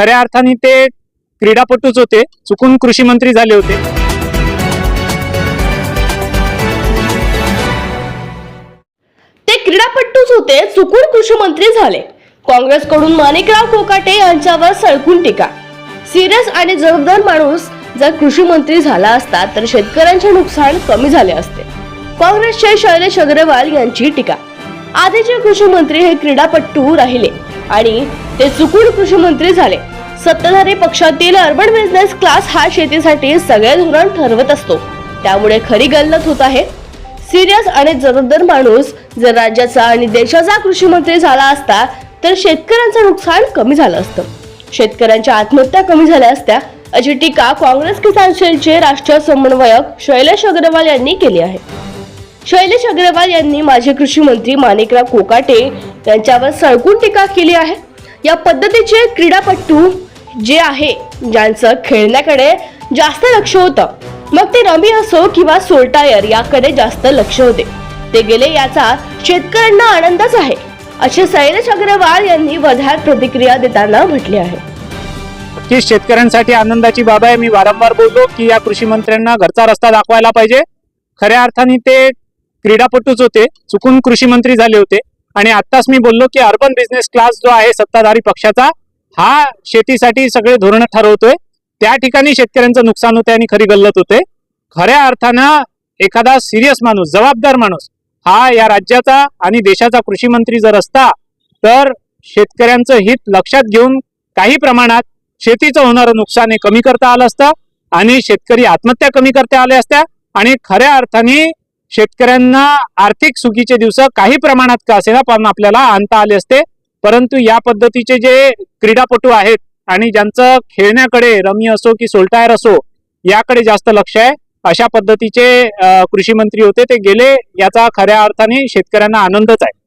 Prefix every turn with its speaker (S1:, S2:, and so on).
S1: खऱ्या अर्थाने ते क्रीडापटूच होते. चुकून कृषी मंत्री झाले होते.
S2: ते क्रीडापटूच होते चुकून कृषी मंत्री झाले. काँग्रेसकडून माणिकराव कोकाटे यांच्यावर सळकून टीका. सिरियस आणि जबाबदार माणूस जर कृषी मंत्री झाला असता तर शेतकऱ्यांचे नुकसान कमी झाले असते. काँग्रेसचे शैलेश अग्रवाल यांची टीका. आधीचे कृषी मंत्री हे क्रीडापटू राहिले आणि ते चुकून कृषी मंत्री झाले. सत्ताधारी पक्षातील अर्बन बिझनेस क्लास हा शेतीसाठी सगळे धोरण ठरवत असतो. त्यामुळे खरी गल्लत होत आहे. सिरियस आणि जबाबदार माणूस जर राज्याचा आणि देशाचा कृषी मंत्री झाला असता तर शेतकऱ्यांचं नुकसान कमी झालं असतं. शेतकऱ्यांच्या आत्महत्या कमी झाल्या असत्या अशी टीका काँग्रेस किसान सेलचे राष्ट्रीय समन्वयक शैलेश अग्रवाल यांनी केली आहे. शैलेश अग्रवाल यांनी माजी कृषी मंत्री माणिकराव कोकाटे यांच्यावर सळकून टीका केली आहे. या पद्धतीचे क्रीडापटू जे आहे ज्यांचं खेळण्याकडे जास्त लक्ष होतं मग ते रमी असो किंवा सोल्टायर याकडे जास्त लक्ष होते. ते गेले याचा शेतकऱ्यांना आनंदच आहे असे शैलेश अग्रवाल यांनी वधार प्रतिक्रिया देताना म्हटले आहे.
S1: की शेतकऱ्यांसाठी आनंदाची बाब आहे मी वारंवार बोलतो की या कृषी मंत्र्यांना घरचा रस्ता दाखवायला पाहिजे. खऱ्या अर्थाने ते क्रीडापटूच होते चुकून कृषी मंत्री झाले होते. आणि आत्ताच मी बोललो की अर्बन बिझनेस क्लास जो आहे सत्ताधारी पक्षाचा हा शेतीसाठी सगळे धोरण ठरवतोय. त्या ठिकाणी शेतकऱ्यांचं नुकसान होते आणि खरी गल्लत होते. खऱ्या अर्थानं एखादा सिरियस माणूस जबाबदार माणूस हा या राज्याचा आणि देशाचा कृषी मंत्री जर असता तर शेतकऱ्यांचं हित लक्षात घेऊन काही प्रमाणात शेतीचं होणारं नुकसान हे कमी करता आलं असतं आणि शेतकरी आत्महत्या कमी करता आल्या असत्या. आणि खऱ्या अर्थाने शेतकऱ्यांना आर्थिक सुखीचे दिवस काही प्रमाणात का असेना पण आपल्याला आणता आले असते. परंतु या पद्धतीचे जे क्रीडापटू आहेत आणि ज्यांचं खेळण्याकडे रमी असो की सोल्टायर असो याकडे जास्त लक्ष आहे. अशा पद्धतीचे कृषी मंत्री होते ते गेले. याचा खऱ्या अर्थाने शेतकऱ्यांना आनंदच आहे.